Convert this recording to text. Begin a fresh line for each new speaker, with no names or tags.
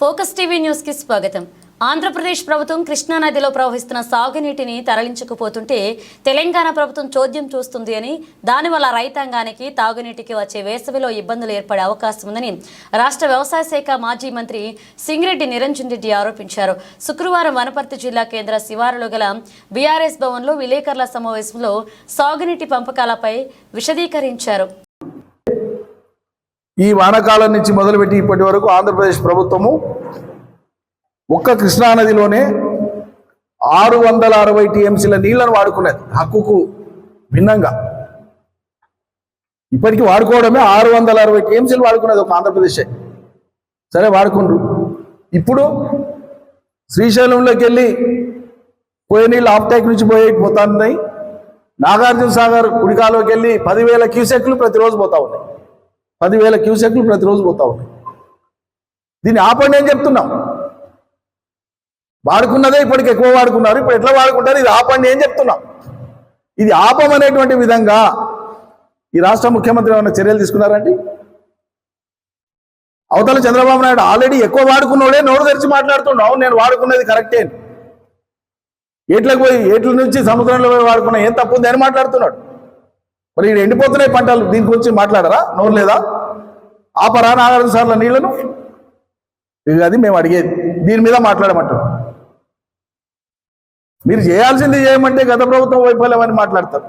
Focus TV న్యూస్కి స్వాగతం. ఆంధ్రప్రదేశ్ ప్రభుత్వం కృష్ణానదిలో ప్రవహిస్తున్న సాగునీటిని తరలించకపోతుంటే తెలంగాణ ప్రభుత్వం చోద్యం చూస్తుంది అని దానివల్ల రైతాంగానికి తాగునీటికి వచ్చే వేసవిలో ఇబ్బందులు ఏర్పడే అవకాశం ఉందని రాష్ట్ర వ్యవసాయ శాఖ మాజీ మంత్రి సింగిరెడ్డి నిరంజన్ రెడ్డి ఆరోపించారు. శుక్రవారం వనపర్తి జిల్లా కేంద్ర శివారులో గల బీఆర్ఎస్ భవన్లో విలేకరుల సమావేశంలో సాగునీటి పంపకాలపై విశదీకరించారు.
ఈ వానాకాలం నుంచి మొదలుపెట్టి ఇప్పటి వరకు ఆంధ్రప్రదేశ్ ప్రభుత్వము ఒక్క కృష్ణానదిలోనే ఆరు వందల అరవై టీఎంసీల నీళ్ళను వాడుకున్నది. హక్కుకు భిన్నంగా. ఇప్పటికీ వాడుకోవడమే ఆరు వందల అరవై టీఎంసీలు వాడుకున్నది ఒక ఆంధ్రప్రదేశే. సరే వాడుకుండ్రు. ఇప్పుడు శ్రీశైలంలోకి వెళ్ళి పోయే నీళ్ళు ఆఫ్టేక్ నుంచి పోయే పోతున్నాయి. నాగార్జున సాగర్ కుడికాలోకి వెళ్ళి పదివేల క్యూసెక్లు ప్రతిరోజు పోతా ఉన్నాయి. పదివేల క్యూసెక్లు ప్రతిరోజు పోతా ఉన్నాయి. దీన్ని ఆపండి అని చెప్తున్నాం. వాడుకున్నదే ఇప్పటికి ఎక్కువ వాడుకున్నారు. ఇప్పుడు ఎట్లా వాడుకుంటారు? ఇది ఆపండి అని చెప్తున్నాం. ఇది ఆపమనేటువంటి విధంగా ఈ రాష్ట్ర ముఖ్యమంత్రి ఏమైనా చర్యలు తీసుకున్నారండి? అవతల చంద్రబాబు నాయుడు ఆల్రెడీ ఎక్కువ వాడుకున్నోడే నోరు తెరిచి మాట్లాడుతున్నావు అవును నేను వాడుకున్నది కరెక్టే. ఏట్లకు పోయి ఏట్ల నుంచి సముద్రంలో పోయి వాడుకున్నా ఏం తప్పు ఉంది అని మాట్లాడుతున్నాడు. మరి ఇక్కడ ఎండిపోతున్నాయి పంటలు దీని గురించి మాట్లాడరా? నోరు లేదా? ఆపరా నాగార్జున సార్ల నీళ్ళను? ఇది అది మేము అడిగేది. దీని మీద మాట్లాడమంటారు. మీరు చేయాల్సింది చేయమంటే గత ప్రభుత్వం వైఫల్యం అని మాట్లాడతారు.